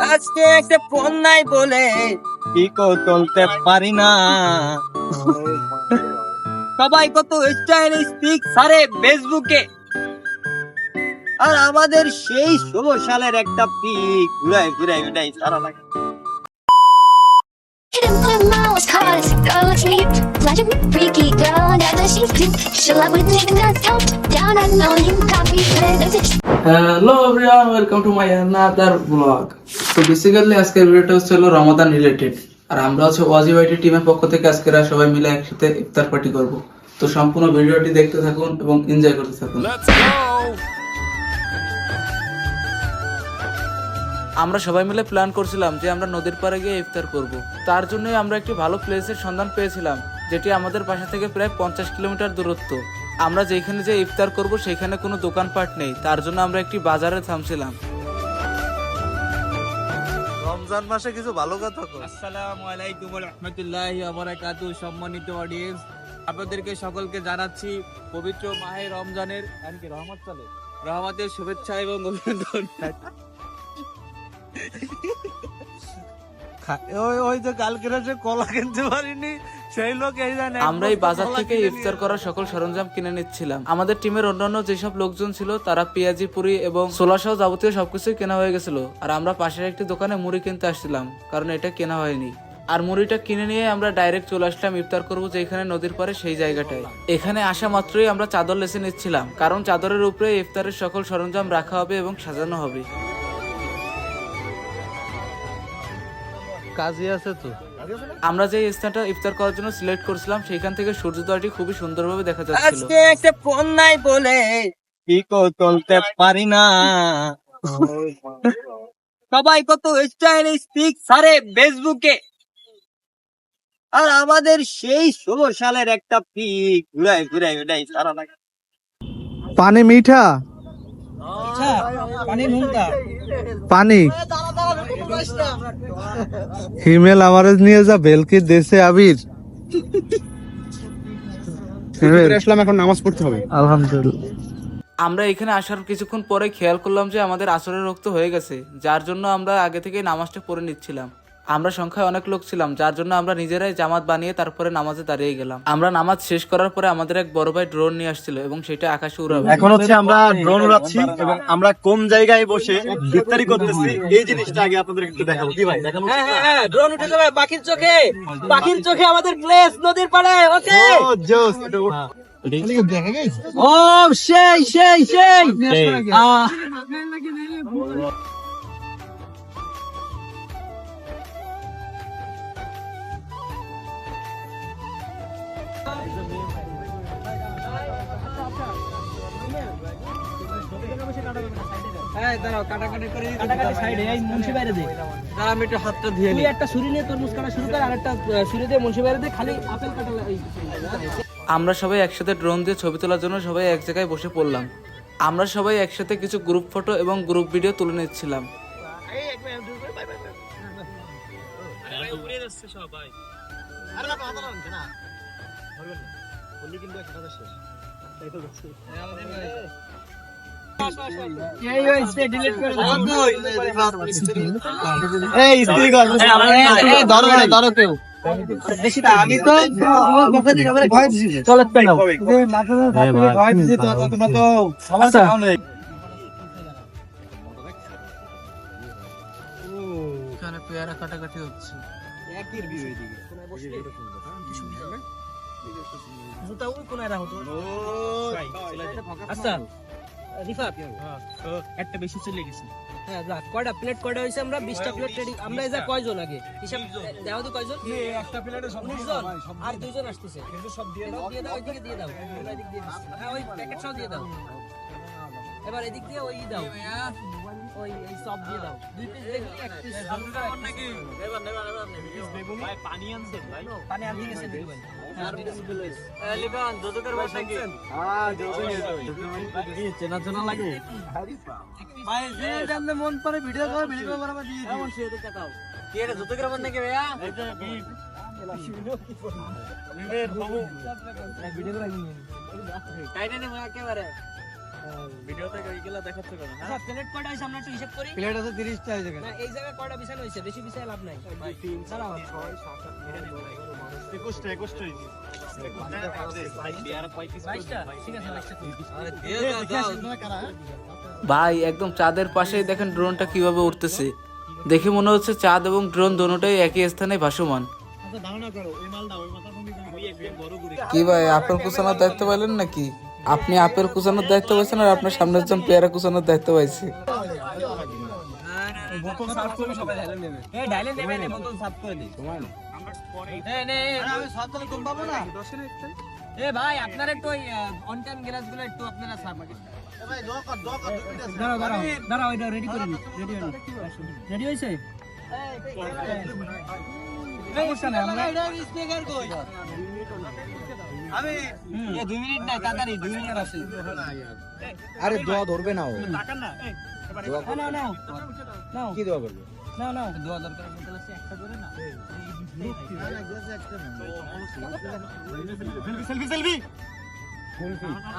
আজকে একটা ফোন নাই বলে পিকো তুলতে পারি না। সবাই কত স্টাইল স্পিক সারে ফেসবুকে। আর আমাদের সেই ষোলো সালের একটা পিক। ঘুরাই ঘুরাই ঘুরাই সারা লাগে। Caught. Girl, let's meet. Like a freaky girl, that she's cute. She love with me, that's top down. I know you copy, hello everyone welcome to my another blog তো বেসিক্যালি আজকের ভিডিওটা হচ্ছে হলো রমাদান related আর আমরা হচ্ছে ওয়াজি ওয়াইটি টিমের পক্ষ থেকে আজকে সবাই মিলে একসাথে ইফতার পার্টি করব তো সম্পূর্ণ ভিডিওটি দেখতে থাকুন এবং এনজয় করতে থাকুন আমরা সবাই মিলে প্ল্যান করছিলাম যে আমরা নদীর পাড়ে গিয়ে ইফতার করব। তার জন্যই আমরা একটি ভালো প্লেসের সন্ধান পেয়েছিলাম যেটি আমাদের বাসা থেকে প্রায় পঞ্চাশ কিলোমিটার দূরত্ব। আমরা যেখানে যে ইফতার করব সেখানে কোনো দোকানপাট নেই তার জন্য আমরা একটি বাজারে থামছিলাম। রমজান মাসে কিছু ভালো কথা কর। আসসালামু আলাইকুম রহমতুল্লাহ আবরাকাতু সম্মানিত অডিয়েন্স আপনাদেরকে সকলকে জানাচ্ছি পবিত্র মাহে রমজানের আর কি রহমত চলে? রহমতের শুভেচ্ছা এবং অভিনন্দন। ওই ওই যে কালকে রাতে কলা কিনতে পারিনি সেই লোক এই জানে বাজার থেকে ইফতার করার সকল সরঞ্জাম কিনে নিচ্ছিলাম। আমাদের টিমের অন্যান্য যেসব লোকজন ছিল তারা পেঁয়াজি পুরি এবং ছোলা সহ যাবতীয় সবকিছু কেনা হয়ে গেছিল। আর আমরা পাশের একটি দোকানে মুড়ি কিনতে আসছিলাম কারণ এটা কেনা হয়নি। আর মুড়িটা কিনে নিয়ে আমরা ডাইরেক্ট চলে আসলাম ইফতার করব যেখানে নদীর পারে সেই জায়গাটায়। এখানে আসা মাত্রই আমরা চাদর লেসে নিচ্ছিলাম কারণ চাদরের উপরে ইফতারের সকল সরঞ্জাম রাখা হবে এবং সাজানো হবে। কাজে আছে তো। আমরা যে স্থানটা ইফতার করার জন্য সিলেক্ট করছিলাম সেখান থেকে সূর্যোদয়টি খুবই সুন্দরভাবে দেখা যাচ্ছিল। আজকে একটা ফোন নাই বলে পিকো তুলতে পারি না। সবাই কত স্টাইল স্পিক সারে ফেসবুকে। আর আমাদের সেই ষোলো সালের একটা পিক ঘুরাই ঘুরাই ঘুরাই সারা লাগে পানি মিঠা? পানি হিমেল আমারে নিয়ে যা বেলকি দেশে আবির। আসলাম এখন নামাজ পড়তে হবে। আলহামদুলিল্লাহ। আমরা এখানে আসার কিছুক্ষণ পরে খেয়াল করলাম যে আমাদের আসরের রক্ত হয়ে গেছে যার জন্য আমরা আগে থেকে নামাজটা পড়ে নিচ্ছিলাম। আমরা সংখ্যায় অনেক লোক ছিলাম যার জন্য আমরা নিজেরাই জামাত বানিয়ে তারপরে নামাজে দাঁড়িয়ে গেলাম। আমরা নামাজ শেষ করার পরে আমাদের এক বড় ভাই ড্রোন নিয়ে আসছিল এবং সেটা আকাশে উড়াবে। এখন হচ্ছে আমরা ড্রোন উড়াচ্ছি এবং আমরা কোন জায়গায় বসে ইফতারি করতেছি এই জিনিসটা আগে আপনাদের একটু দেখাবো। কি ভাই? দেখাবো হ্যাঁ হ্যাঁ হ্যাঁ ড্রোন উঠে যাবে পাখির চোখে। পাখির চোখে আমাদের প্লেস নদীর পাড়ে ওকে। ও জোস ও সেই সেই। সেই। আহ, হ্যাঁ, দাঁড়াও, কাটাকাটি করে দিতে দাও। দাঁড়া, আমি একটু হাতটা ধুয়ে নিই। আমরা সবাই একসাথে ড্রোন দিয়ে ছবি তোলার জন্য সবাই এক জায়গায় বসে পড়লাম। আমরা সবাই একসাথে কিছু গ্রুপ ফটো এবং গ্রুপ ভিডিও তুলে নিচ্ছিলাম। এই আমি তো মুখে দিকে করে ভয় দিছি। চলো, তোমরা আচ্ছা। কাটাকাটি আচ্ছা, রিফাত, একটা বেশি চলে গেছে। হ্যাঁ, যাক, কয়টা প্লেট কয়টা হয়েছে আমরা? বিশটা প্লেট রেডি আমরা এই যা কয়জন আগে? হিসাব দেওয়া তো কয়জন? জন আর দুজন আসতেছে। সব দিয়ে দাও। ওইদিকে দিয়ে দাও। ওরা এদিক দিয়ে দিচ্ছে। হ্যাঁ ওই প্যাকেট সব দিয়ে দাও। এবার এদিক দিয়ে ওই দাও। ওই সব দিয়ে দাও। দুই পিস বেগুনি এক পিস পানি আনতে গেছে নাকি ভাই? হ্যাঁ, চেনা চেনা লাগে। ভাই যে জানলে মন পরে ভিডিও করে ভিডিও করে আমরা দিয়ে সে দাও কি ভাইয়া? এটা বিট। ভিডিও করে নিয়ে টাইটানে ভাই একেবারে। প্লেট কয়টা হয়েছে আমরা একটু হিসাব করি? প্লেট আছে তিরিশটা এই জায়গায় না এই জায়গায় কয়টা বিছানো হয়েছে? বেশি বিছায় লাভ নাই। দাঁড়াও। একুশটা একুশটা বাইশটা। ঠিক আছে বাইশটা তুই। ভাই একদম চাঁদের পাশেই দেখেন ড্রোনটা কীভাবে উঠতেছে দেখে মনে হচ্ছে চাঁদ এবং ড্রোন দোনোটাই একই স্থানে ভাসমান। আচ্ছা ধারণা করো ওই মালটা ওই মাথা আমি একদম বড় করে কি ভাই আপেল কুচানোর দায়িত্ব পাইলেন নাকি? আপনি আপেল কুচানোর দায়িত্ব পাইছেন আর আপনার সামনের জন পেয়ারা কুচানোর দায়িত্ব পাইছে ভাই আপনার একটু অন টাইম গ্লাসগুলো একটু আপনারা। দাঁড়াও এটা রেডি করে রেডি রেডি হয়েছে সমস্যা নাই আমরা আমি এ দুই মিনিট নাই তাড়াতাড়ি দুই মিনিট আছে। আরে দোয়া ধরবে না ও। নাও নাও নাও কি দোয়া করবে? নাও নাও। দোয়া দরকার বোতল একটা করে না সেলফি সেলফি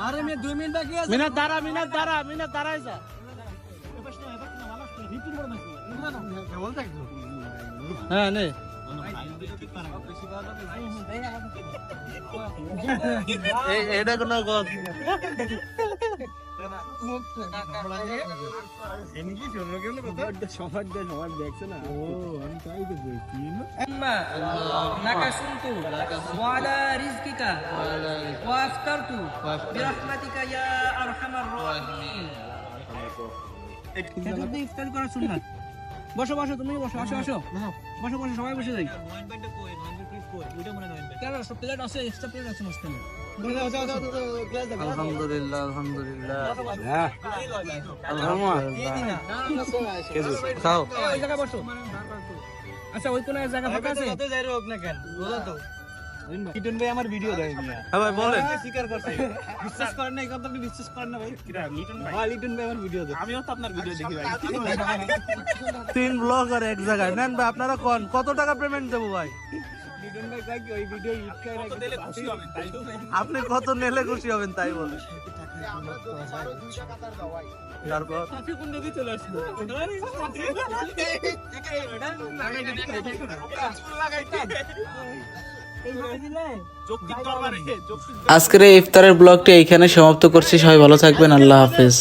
আরে মে দুই মিনিট বাকি আছে। মিনাত দাঁড়া মিনাত দাঁড়াই যা। হ্যাঁ নে। এটা কোনো ইফতার করা শুনলাম বসো বসো তুমি বসো আসো আসো। বসো বসো সবাই বসে যাই। কেন প্লেট আছে এক্সট্রা প্লেট আছে হোস্টেলে আলহামদুলিল্লাহ আলহামদুলিল্লাহ। খাও। ওই জায়গায় বসো। আচ্ছা ওই কোন জায়গা ফাঁকা আছে? কিটন ভাই আমার ভিডিও দেয় হ্যাঁ ভাই বলেন স্বীকার করছে বিশ্বাস করেন না এই কথা আপনি বিশ্বাস করেন না ভাই ভাই লিটন ভাই আমার ভিডিও দেয় আমিও তো আপনার ভিডিও দেখি ভাই তিন ব্লগার এক জায়গায় নেন ভাই আপনারা কোন কত টাকা পেমেন্ট দেবো ভাই লিটন ভাই কয় কি ওই ভিডিও ইউজ করে খুশি হবেন তাই তো আপনি কত নেলে খুশি হবেন তাই বলে তারপর চলে আজকের এই ইফতারের ব্লগটি এইখানে সমাপ্ত করছি সবাই ভালো থাকবেন আল্লাহ হাফেজ